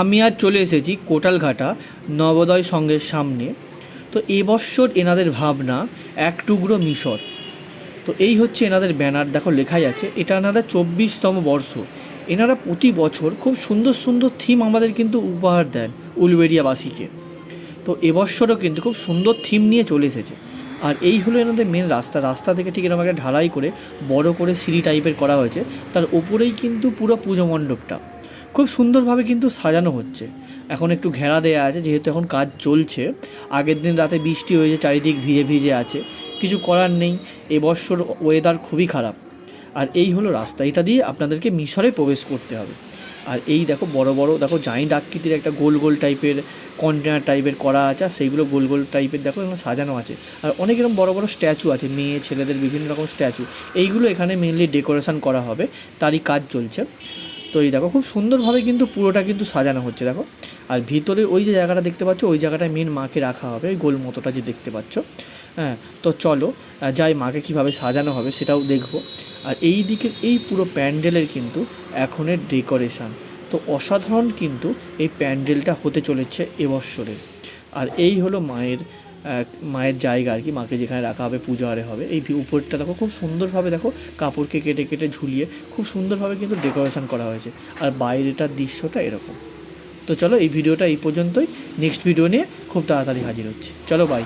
আমি আজ চলে এসেছি কোটালঘাটা নবোদয় সংঘের সামনে। তো এবছর এনাদের ভাবনা, এক টুকরো মিশর। তো এই হচ্ছে এনাদের ব্যানার, দেখো লেখাই আছে, এটা এনাদের চব্বিশতম বর্ষ। এনারা প্রতি বছর খুব সুন্দর সুন্দর থিম আমাদের কিন্তু উপহার দেন উলবেরিয়াবাসীকে তো এবছরও কিন্তু খুব সুন্দর থিম নিয়ে চলে এসেছে। আর এই হলো এনাদের মেন রাস্তা। রাস্তা থেকে ঠিক এরকম একটা ঢালাই করে বড় করে সিঁড়ি টাইপের করা হয়েছে। তার ওপরেই কিন্তু পুরো পুজো মণ্ডপটা। খুব সুন্দরভাবে কিন্তু সাজানো হচ্ছে। এখন একটু ঘেরা দেয়া আছে, যেহেতু এখন কাজ চলছে। আগের দিন রাতে বৃষ্টি হয়েছে, চারিদিক ভিজে ভিজে আছে। কিছু করার নেই, এবছর ওয়েদার খুবই খারাপ। আর এই হলো রাস্তা এটা দিয়ে আপনাদেরকে মিশরে প্রবেশ করতে হবে। আর এই দেখো বড় বড়, দেখো জাইন্ট আকৃতির একটা গোল গোল টাইপের কন্টেনার টাইপের করা আছে, আর সেইগুলো গোল গোল টাইপের দেখো এখানে সাজানো আছে। আর অনেক এরকম বড় বড় স্ট্যাচু আছে, মেয়ে, ছেলেদের বিভিন্ন রকম স্ট্যাচু এইগুলো এখানে মেনলি ডেকোরেশন করা হবে, তারই কাজ চলছে। তো এই দেখো, খুব সুন্দরভাবে কিন্তু পুরোটা কিন্তু সাজানো হচ্ছে, দেখো। আর ভিতরে ওই যে জায়গাটা দেখতে পাচ্ছ, ওই জায়গাটায় মেন মাকে রাখা হবে, ওই গোল মতোটা যে দেখতে পাচ্ছ। হ্যাঁ তো চলো যাই মাকে কীভাবে সাজানো হবে সেটাও দেখব। আর এই দিকের এই পুরো প্যান্ডেলের কিন্তু এখনের ডেকোরেশন। তো অসাধারণ কিন্তু এই প্যান্ডেলটা হতে চলেছে এবছরের। আর এই হলো মায়ের মায়ের জায়গা আর কি, মাকে যেখানে রাখা হবে, পুজো আরে হবে। এই উপরটা দেখো, খুব সুন্দরভাবে দেখো, কাপড়কে কেটে কেটে ঝুলিয়ে খুব সুন্দরভাবে কিন্তু ডেকোরেশন করা হয়েছে। আর বাইরেটার দৃশ্যটা এরকম। তো চলো এই ভিডিওটা এই পর্যন্তই। নেক্সট ভিডিও নিয়ে খুব তাড়াতাড়ি হাজির হচ্ছে। চলো বাই